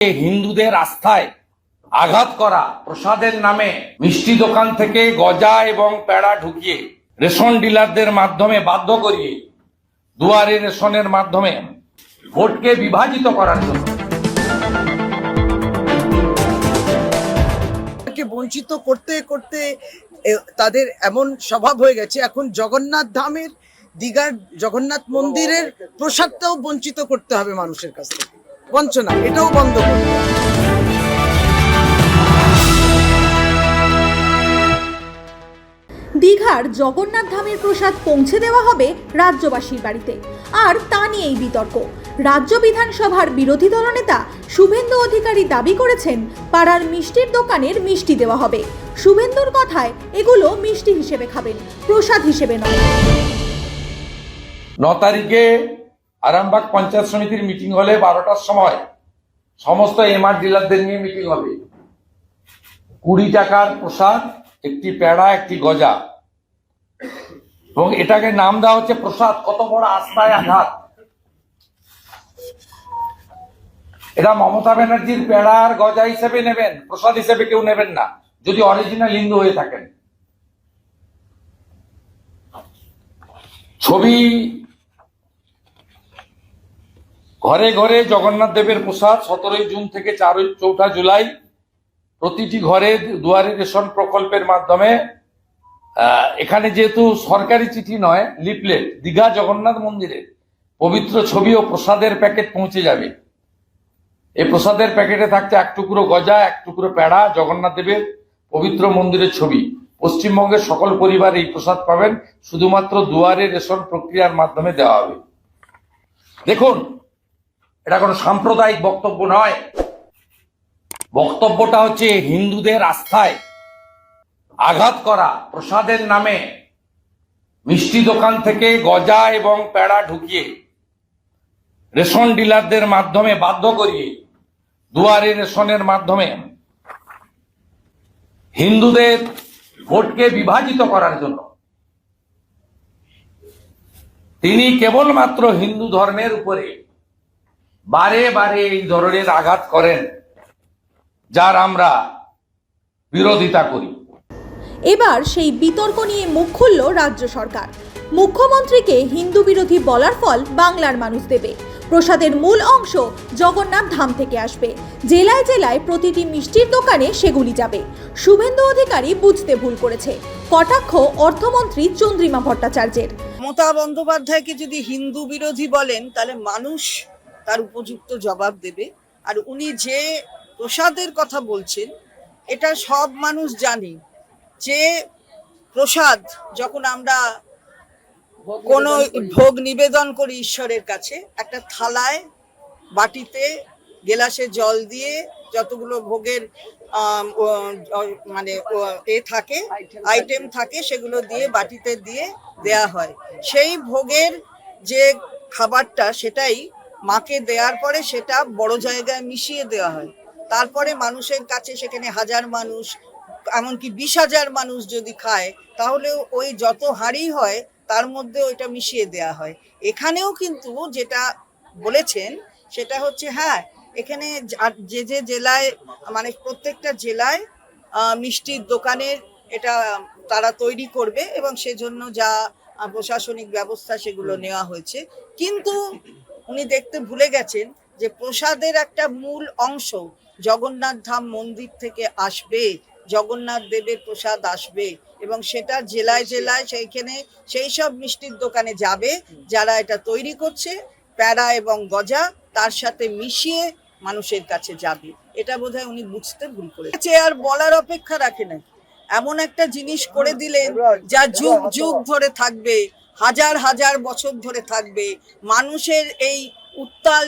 হিন্দুদের আস্থায় আঘাত করা প্রসাদের নামে মিষ্টি দোকান থেকে গজা এবং পেড়া ঢুকিয়ে রেশন ডিলারদের মাধ্যমে বাধ্য করিয়ে দুয়ারে রেশনের মাধ্যমে ভোটকে বিভাজিত করার জন্য। বঞ্চিত করতে করতে তাদের এমন স্বভাব হয়ে গেছে। এখন জগন্নাথ ধামের দীঘার জগন্নাথ মন্দিরের প্রসাদটাও বঞ্চিত করতে হবে মানুষের কাছ থেকে। বঞ্চনা এটাও বন্ধ করতে দীঘার জগন্নাথ ধামের প্রসাদ পৌঁছে দেওয়া হবে রাজ্যবাসীর বাড়িতে। আর তা নিয়েই বিতর্ক। রাজ্য বিধানসভার বিরোধী দলনেতা শুভেন্দু অধিকারী দাবি করেছেন পাড়ার মিষ্টির দোকানের মিষ্টি দেওয়া হবে। শুভেন্দুর কথায় এগুলো মিষ্টি হিসেবে খাবেন প্রসাদ হিসেবে নয়। ন তারিখে আরামবাগ পঞ্চায়েত সমিতির মিটিং হলে বারোটার সময় সমস্ত এমআর ডিলারদের নিয়ে মিটিং হবে। কুড়ি টাকার প্রসাদ, একটি প্যাড়া একটি গজা। এবং এটাকে নাম দেওয়া হচ্ছে প্রসাদ, কত বড় আস্থায় আঘাত। এটা মমতা ব্যানার্জির পেড়া আর গজা হিসেবে নেবেন, প্রসাদ হিসেবে কেউ নেবেন না, যদি অরিজিনাল হিন্দু হয়ে থাকেন। ছবি ঘরে ঘরে জগন্নাথ দেবের প্রসাদ, সতেরোই জুন থেকে চারই, চৌঠা জুলাই। প্রতিটি ঘরে দুয়ারে রেশন প্রকল্পের মাধ্যমে এখানে যেহেতু সরকারি চিঠি নয়, লিফলেট, দীঘা জগন্নাথ মন্দিরে পবিত্র ছবি ও প্রসাদের প্যাকেট পৌঁছে যাবে। এই প্রসাদের প্যাকেটে থাকছে এক টুকরো গজা, এক টুকরো প্যাড়া, জগন্নাথ দেবের পবিত্র মন্দিরের ছবি। পশ্চিমবঙ্গের সকল পরিবার এই প্রসাদ পাবেন, শুধুমাত্র দুয়ারে রেশন প্রক্রিয়ার মাধ্যমে দেওয়া হবে। দেখুন এটা কোনো সাম্প্রদায়িক বক্তব্য নয়। বক্তব্যটা হচ্ছে হিন্দুদের আস্থায় আঘাত করা, প্রসাদের নামে মিষ্টি দোকান থেকে গজা এবং পেড়া ঢুকিয়ে, রেশন ডিলারদের মাধ্যমে বাধ্য করিয়ে, দুয়ারে রেশনের মাধ্যমে হিন্দুদের ভোটকে বিভাজিত করার জন্য। তিনি কেবলমাত্র হিন্দু ধর্মের উপরে বারে বারে এই ধরনের আঘাত করেন যার আমরা বিরোধিতা করি। এবার সেই বিতর্ক নিয়ে মুখ খুলল রাজ্য সরকার। মুখ্যমন্ত্রীকে হিন্দু বিরোধী বলার ফল বাংলার মানুষ দেবে। প্রসাদের মূল অংশ জগন্নাথ ধাম থেকে আসবে। জেলায় জেলায় প্রতিটি মিষ্টির দোকানে সেগুলি যাবে। শুভেন্দু অধিকারী বুঝতে ভুল করেছে। কটাক্ষ অর্থমন্ত্রী চন্দ্রিমা ভট্টাচার্যের। মমতা বন্দ্যোপাধ্যায়কে যদি হিন্দু বিরোধী বলেন তাহলে মানুষ তার উপযুক্ত জবাব দেবে। আর উনি যে প্রসাদের কথা বলছেন, এটা সব মানুষ জানে। যে প্রসাদ যখন আমরা কোনো ভোগ নিবেদন করি ঈশ্বরের কাছে, একটা থালায় বাটিতে গেলাসে জল দিয়ে যতগুলো ভোগের মানে এ থাকে, আইটেম থাকে, সেগুলো দিয়ে বাটিতে দিয়ে দেয়া হয়। সেই ভোগের যে খাবারটা, সেটাই মাকে দেওয়ার পরে সেটা বড় জায়গায় মিশিয়ে দেওয়া হয়। তারপরে মানুষের কাছে সেখানে হাজার মানুষ এমনকি বিশ হাজার মানুষ যদি খায় তাহলে ওই যত হাঁড়ি হয় তার মধ্যে ওইটা মিশিয়ে দেওয়া হয়। এখানেও কিন্তু যেটা বলেছেন সেটা হচ্ছে হ্যাঁ এখানে যা- যে যে জেলায় মানে প্রত্যেকটা জেলায় মিষ্টির দোকানের এটা তারা তৈরি করবে এবং সেজন্য যা প্রশাসনিক ব্যবস্থা সেগুলো নেওয়া হয়েছে। কিন্তু উনি দেখতে ভুলে গেছেন যে প্রসাদের একটা মূল অংশ জগন্নাথ ধাম মন্দির থেকে আসবে, জগন্নাথ দেবের প্রসাদ আসবে এবং সেটা জেলায় জেলায় সেইখানে সেই সব মিষ্টির দোকানে যাবে, যারা এটা তৈরি করছে, প্যারা এবং গজা তার সাথে মিশিয়ে মানুষের কাছে যাবে। এটা বোধহয় উনি বুঝতে ভুল করেছে আর বলার অপেক্ষা রাখে না। এমন একটা জিনিস করে দিলেন যা যুগ যুগ ধরে থাকবে। হাজার হাজার বছর ধরে থাকবে। মানুষের এই উত্তাল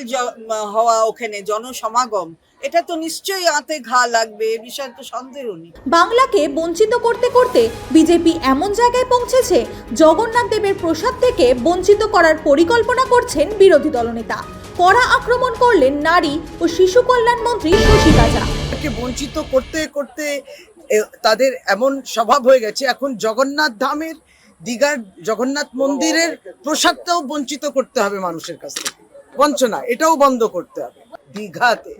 হওয়া ওখানে জনসমাগম এটা তো নিশ্চয়ই আতে ঘা লাগবে এ বিষয়ে তো সন্দেহ নেই। বাংলাকে বঞ্চিত করতে করতে বিজেপি এমন জায়গায় পৌঁছেছে জগন্নাথ দেবের প্রসাদ থেকে বঞ্চিত করার পরিকল্পনা করছেন বিরোধী দলনেতা। কড়া আক্রমণ করলেন নারী ও শিশু কল্যাণ মন্ত্রী শশী কে বঞ্চিত করতে করতে তাদের এমন স্বভাব হয়ে গেছে এখন জগন্নাথ ধামের দীঘার জগন্নাথ মন্দিরের প্রসাদটাও বঞ্চিত করতে হবে মানুষের কাছ থেকে। বঞ্চনা, এটাও বন্ধ করতে হবে। দীঘাতে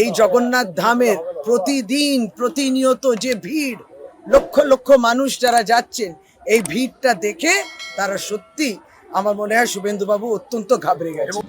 এই জগন্নাথ ধামের প্রতিদিন প্রতিনিয়ত যে ভিড়, লক্ষ লক্ষ মানুষ যারা যাচ্ছেন, এই ভিড়টা দেখে তারা সত্যি আমার মনে হয় শুভেন্দুবাবু অত্যন্ত ঘাবড়ে গেছে